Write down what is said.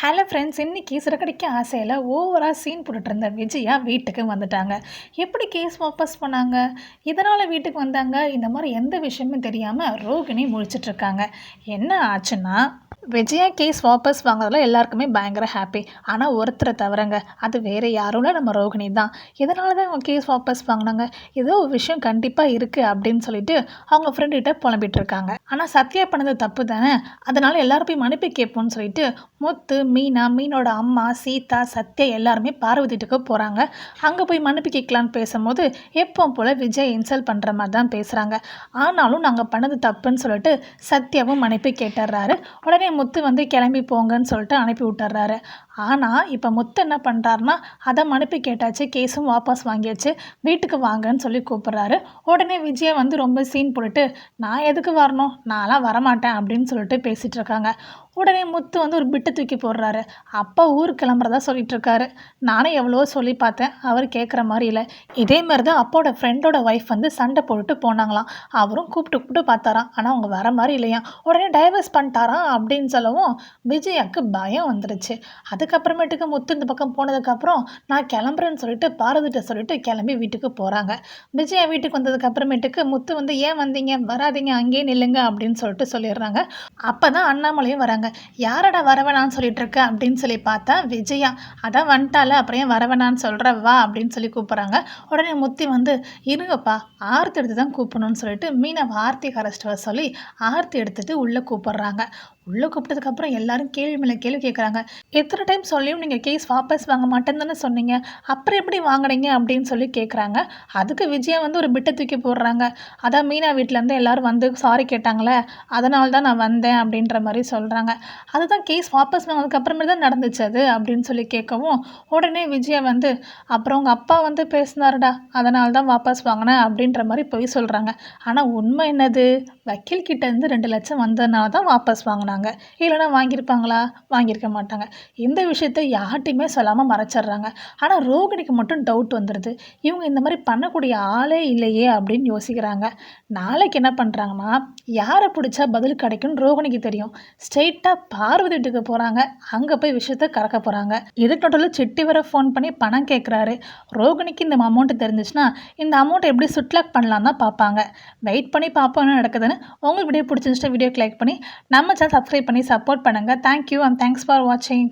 Hello friends இன்றைக்கி சிறக்கடிக்க ஆசையில் ஓவராக சீன் போட்டுட்டு இருந்த விஜயா வீட்டுக்கு வந்துட்டாங்க. எப்படி கேஸ் வாபஸ் பண்ணாங்க? இதனால் வீட்டுக்கு வந்தாங்க? இந்த மாதிரி எந்த விஷயமும் தெரியாமல் ரோகிணி முழிச்சிட்ருக்காங்க என்ன ஆச்சுன்னா விஜயா கேஸ் வாபஸ் வாங்குறதுல எல்லாருக்குமே பயங்கர ஹாப்பி ஆனால் ஒருத்தரை தவிரங்க அது வேறு யாரும் இல்லை நம்ம ரோகிணி தான். இதனால தான் அவங்க கேஸ் வாபஸ் வாங்கினாங்க. ஏதோ ஒரு விஷயம் கண்டிப்பாக இருக்குது அப்படின்னு சொல்லிட்டு அவங்க ஃப்ரெண்டுகிட்ட புலம்பிட்டு இருக்காங்க. ஆனால் சத்யா பண்ணது தப்பு தானே? அதனால் எல்லாரும் போய் மன்னிப்பு கேட்போம்னு சொல்லிட்டு முத்து மீனா மீனோட அம்மா சீதா சத்யா எல்லாருமே பார்வதிட்டுக்கு போகிறாங்க அங்கே போய் மன்னிப்பு கேட்கலான்னு பேசும்போது எப்போ போல் விஜய் இன்சல்ட் பண்ணுற மாதிரி தான் பேசுகிறாங்க ஆனாலும் நாங்கள் பண்ணது தப்புன்னு சொல்லிட்டு சத்யாவும் மன்னிப்பு கேட்டுடுறாரு. உடனே முத்து வந்து கிளம்பி போங்கன்னு சொல்லிட்டு அனுப்பி விட்டுறாரு. ஆனால் இப்போ முத்து என்ன பண்ணுறாருனா அதை மனுப்பி கேட்டாச்சு கேஸும் வாபஸ் வாங்கியாச்சு வீட்டுக்கு வாங்கன்னு சொல்லி கூப்பிட்றாரு. உடனே விஜயை வந்து ரொம்ப சீன் போட்டுட்டு நான் எதுக்கு வரணும்? நான்லாம் வரமாட்டேன் அப்படின்னு சொல்லிட்டு பேசிகிட்டு இருக்காங்க. உடனே முத்து வந்து ஒரு பிட்டு தூக்கி போடுறாரு. அப்பா ஊர் கிளம்புறதா சொல்லிட்டு நானும் எவ்வளோ சொல்லி பார்த்தேன். அவர் கேட்குற மாதிரி இல்லை. இதே மாதிரி தான் அப்போட ஃப்ரெண்டோட ஒய்ஃப் வந்து சண்டை போட்டுட்டு போனாங்களாம். அவரும் கூப்பிட்டு கூப்பிட்டு பார்த்தாராம். ஆனால் அவங்க வர மாதிரி இல்லையா உடனே டைவர்ஸ் பண்ணிட்டாராம் அப்படின்னு சொல்லவும் விஜயாவுக்கு பயம் வந்துடுச்சு அதுக்கப்புறமேட்டுக்கு முத்து இந்த பக்கம் போனதுக்கப்புறம் நான் கிளம்புறேன்னு சொல்லிட்டு பாரதிட்ட சொல்லிட்டு கிளம்பி வீட்டுக்கு போகிறாங்க விஜயா வீட்டுக்கு வந்ததுக்கப்புறமேட்டுக்கு முத்து வந்து ஏன் வந்தீங்க? வராதிங்க. அங்கேயே நில்லுங்க. அப்படின்னு சொல்லிட்டு சொல்லிடுறாங்க. அப்போ தான் அண்ணாமலையும் வராங்க. யாரடா வரவேணான்னு சொல்லிட்டு இருக்க அப்படின்னு சொல்லி பார்த்தா விஜயா அதான் வந்துட்டால அப்புறம் ஏன் வரவேணான்னு சொல்கிற வா அப்படின்னு சொல்லி கூப்பிட்றாங்க. உடனே முத்தி வந்து இருங்கப்பா ஆர்த்தி எடுத்து தான் கூப்பிடணும்னு சொல்லிட்டு மீனை ஆர்த்தி கரைச்சிட்டு வர சொல்லி ஆர்த்தி எடுத்துகிட்டு உள்ளே கூப்பிட்றாங்க. உள்ளே கூப்பிட்டதுக்கப்புறம் எல்லாரும் கேள்வி மேலே கேள்வி கேட்குறாங்க எத்தனை டைம் சொல்லியும் நீங்கள் கேஸ் வாபஸ் வாங்க மாட்டேன்னு தானே சொன்னீங்க. அப்புறம் எப்படி வாங்கினீங்க அப்படின்னு சொல்லி கேட்குறாங்க அதுக்கு விஜயா வந்து ஒரு பிட்டை தூக்கி போடுறாங்க. அதான் மீனா வீட்டிலேருந்து எல்லோரும் வந்து சாரி கேட்டாங்களே அதனால தான் நான் வந்தேன் அப்படின்ற மாதிரி சொல்கிறாங்க அதுதான் கேஸ் வாபஸ் வாங்கினதுக்கப்புறமே தான் நடந்துச்சு அது அப்படின்னு சொல்லி கேட்கவும் உடனே விஜயா வந்து அப்புறம் உங்கள் அப்பா வந்து பேசினாருடா அதனால தான் வாபஸ் வாங்கினேன் அப்படின்ற மாதிரி போய் சொல்கிறாங்க ஆனால் உண்மை என்னது? வக்கீல் கிட்டேருந்து ரெண்டு லட்சம் வந்ததுனால தான் வாபஸ் வாங்கினாங்க. இல்லைன்னா இல்லைனா வாங்கியிருப்பாங்களா? வாங்கியிருக்க மாட்டாங்க. இந்த விஷயத்த யார்ட்டையுமே சொல்லாமல் மறைச்சிட்றாங்க. ஆனால் ரோகிணிக்கு மட்டும் டவுட் வந்துடுது இவங்க இந்த மாதிரி பண்ணக்கூடிய ஆளே இல்லையே அப்படின்னு யோசிக்கிறாங்க. நாளைக்கு என்ன பண்ணுறாங்கன்னா யாரை பிடிச்சா பதில் கிடைக்கும்னு ரோகிணிக்கு தெரியும். ஸ்ட்ரெயிட்டாக பார்வதி வீட்டுக்கு போகிறாங்க அங்கே போய் விஷயத்த கறக்க போகிறாங்க இதுக்கு டோட்டலில் சிட்டி வர ஃபோன் பண்ணி பணம் கேட்குறாரு ரோகிணிக்கு இந்த அமௌண்ட்டு தெரிஞ்சிச்சுன்னா இந்த அமௌண்ட்டை எப்படி சுட்லாக் பண்ணலாம் தான் பார்ப்பாங்க. வெயிட் பண்ணி பார்ப்போம் என்ன நடக்குதுன்னு. உங்களுக்கு வீடியோ பிடிச்சிருந்துச்சுன்னா வீடியோ லைக் பண்ணி நம்ம சேனல் சப்ஸ்கிரைப் பண்ணி சப்போர்ட் பண்ணுங்கள் thank you and thanks for வாட்சிங்